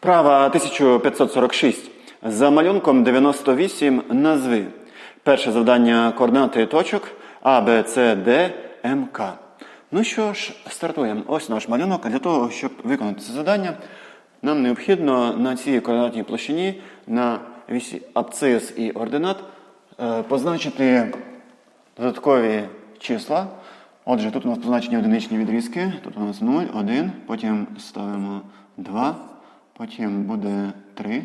Вправа 1546. За малюнком 98 назви. Перше завдання координати точок А, Б, С, Д, М, К. Ну що ж, стартуємо. Ось наш малюнок. Для того, щоб виконати це завдання, нам необхідно на цій координатній площині на вісі абцис і ординат е, позначити додаткові числа. Отже, тут у нас позначені одиничні відрізки. Тут у нас 0, 1, потім ставимо 2, потім буде 3.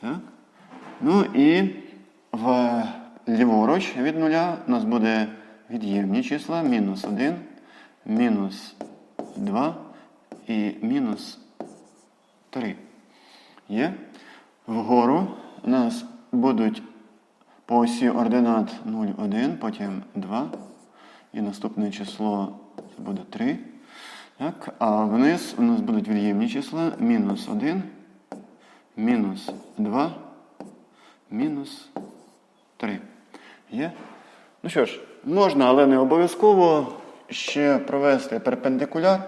Так. Ну і в ліворуч від нуля у нас буде від'ємні числа мінус 1, мінус 2 і мінус 3. Є. Вгору у нас будуть по осі ординат 0, 1, потім 2. І наступне число буде 3. Так, а вниз у нас будуть від'ємні числа мінус 1, мінус 2, мінус 3. Є? Ну що ж, можна, але не обов'язково ще провести перпендикуляр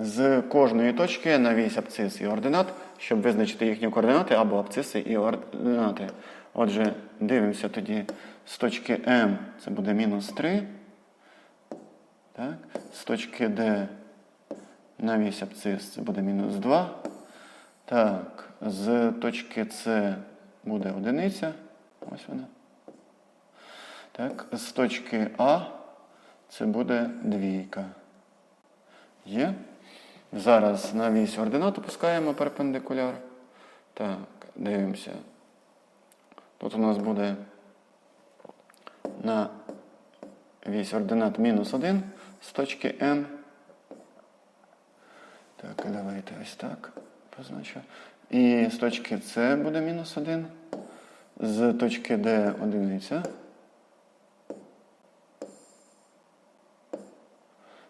з кожної точки на вісь абцис і ординат, щоб визначити їхні координати або абциси і ординати. Отже, дивимося тоді з точки М це буде мінус 3. Так? З точки D на вісь абцис це буде мінус 2. Так, з точки С буде одиниця. Ось вона. Так, з точки А це буде двійка. Є. Зараз на вісь ординат опускаємо перпендикуляр. Так, дивимося. Тут у нас буде на вісь ординат мінус 1 з точки М. Так, давайте ось так позначу. І з точки С буде мінус 1. З точки Д одиниця.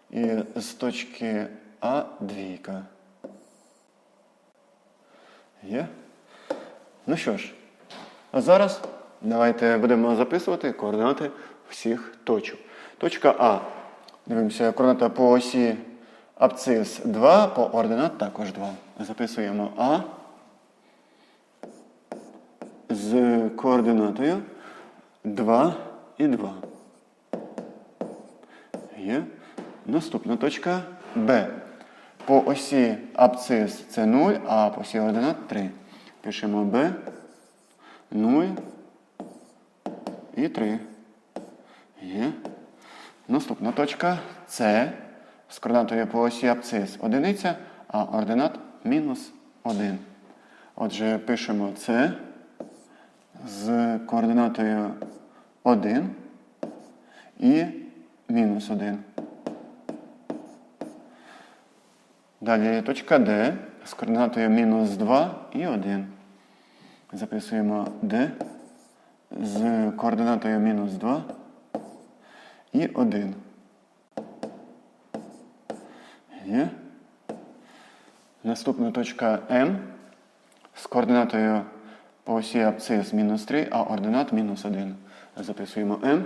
І з точки А двійка. Є? Ну що ж, а зараз давайте будемо записувати координати всіх точок. Точка А. Дивимося, координата по осі абцис 2, по ординат також 2. Записуємо А з координатою 2 і 2. Є. Наступна точка Б. По осі абцис це 0, а по осі ординат 3. Пишемо Б, 0 і 3. Є. Наступна точка С з координатою по осі абцис одиниця, а ординат мінус 1. Отже, пишемо С з координатою 1 і мінус 1. Далі точка Д з координатою мінус 2 і 1. Записуємо D з координатою мінус 2 і 1. Є. Наступна точка М з координатою по осі абцис мінус 3, а ординат мінус 1. Записуємо М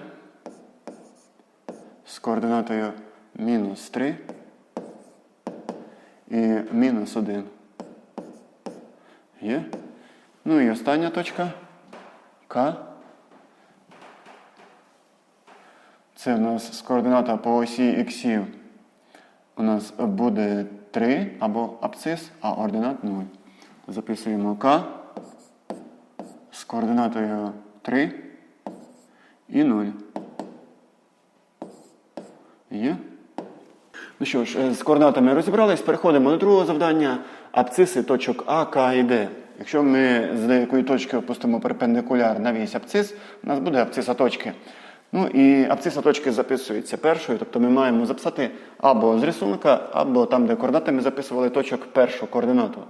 з координатою мінус 3 і мінус 1. Є. Ну і остання точка К. Це в нас координата по осі іксів. У нас буде 3 або абцис, а ординат 0. Записуємо К з координатою 3 і 0. Є? Ну що ж, е, з координатами розібрались, переходимо до другого завдання. Абциси точок А, К і Д. Якщо ми з деякої точки опустимо перпендикуляр на вісь абцис, у нас буде абциса точки. Ну і абциса точки записується першою, тобто ми маємо записати або з рисунка, або там, де координати ми записували точок першу координату.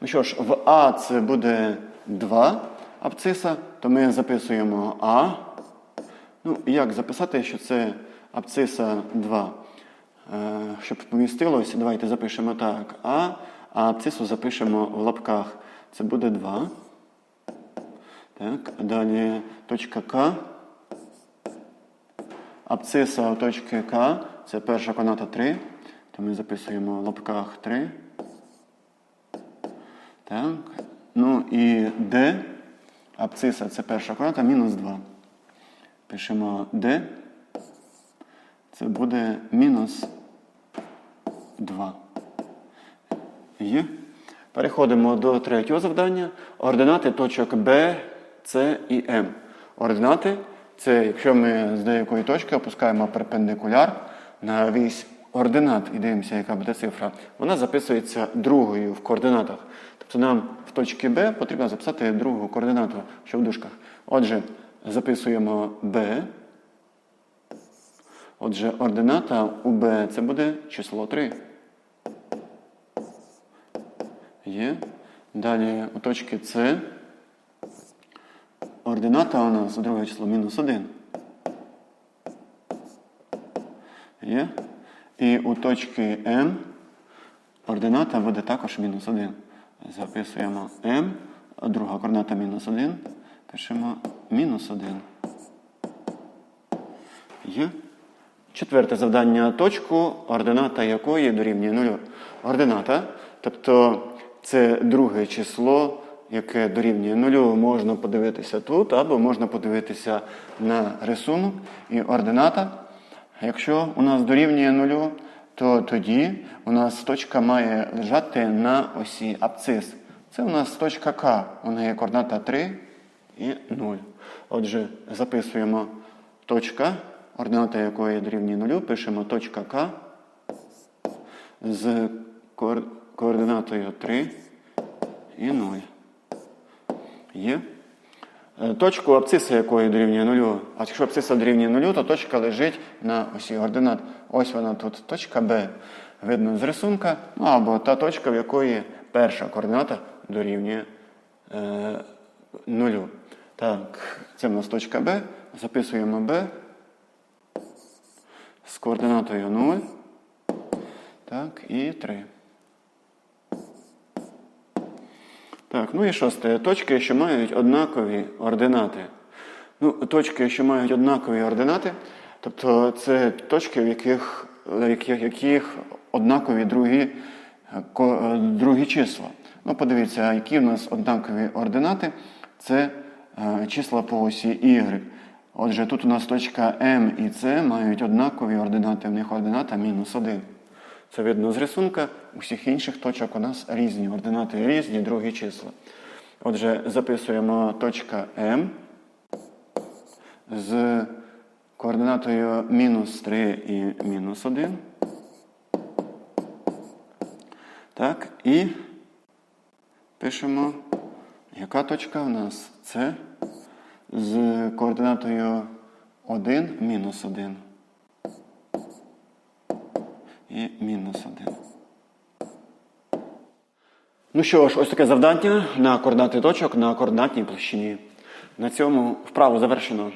Ну що ж, в А це буде 2 абциса, то ми записуємо А. Ну, як записати, що це абциса 2? Е, Щоб помістилось, давайте запишемо так. А, а абцису запишемо в лапках. Це буде 2. Так, далі точка К. Абциса у точки К. Це перша координата 3. То ми записуємо в лапках 3. Так. Ну і D, абциса це перша координата, мінус 2. Пишемо D. Це буде мінус 2. Є. Переходимо до третього завдання. Ординати точок B, C і M. Ординати це якщо ми з деякої точки опускаємо перпендикуляр на вісь ординат і дивимося, яка буде цифра, вона записується другою в координатах. Тобто нам в точці B потрібно записати другу координату, що в дужках. Отже, записуємо B. Отже, ордината у B це буде число 3. Є. Далі у точці С ордината у нас друге число мінус 1. Є. І у точки М ордината буде також мінус 1. Записуємо М, друга координата мінус 1. Пишемо мінус 1. Є. Четверте завдання точку, ордината якої дорівнює нулю. Ордината, тобто це друге число, яке дорівнює нулю, можна подивитися тут, або можна подивитися на рисунок. І ордината, якщо у нас дорівнює нулю, то тоді у нас точка має лежати на осі абцис. Це у нас точка К. Вона є координата 3 і 0. Отже, записуємо точка, ордината якої дорівнює нулю, пишемо точка К з координатою 3 і 0. Є. Е, Точку абциса якої дорівнює нулю. А якщо абциса дорівнює нулю, то точка лежить на осі ординат. Ось вона тут, точка Б. Видно з рисунка. Ну або та точка, в якої перша координата дорівнює е, нулю. Так, це в нас точка Б. Записуємо Б з координатою 0. Так, і 3. Так, ну і шосте. Точки, що мають однакові ординати. Ну, точки, що мають однакові ординати, тобто це точки, в яких, в яких, яких однакові другі, е, е, другі числа. Ну, подивіться, які в нас однакові ординати. Це е, числа по осі Y. Отже, тут у нас точка М і С мають однакові ординати, в них ордината мінус 1. Це видно з рисунка. У всіх інших точок у нас різні ординати, різні другі числа. Отже, записуємо точка М з координатою мінус 3 і мінус 1. Так, і пишемо, яка точка у нас? Це з координатою 1 мінус 1 і мінус 1. Ну що ж, ось таке завдання на координати точок на координатній площині. На цьому вправу завершено.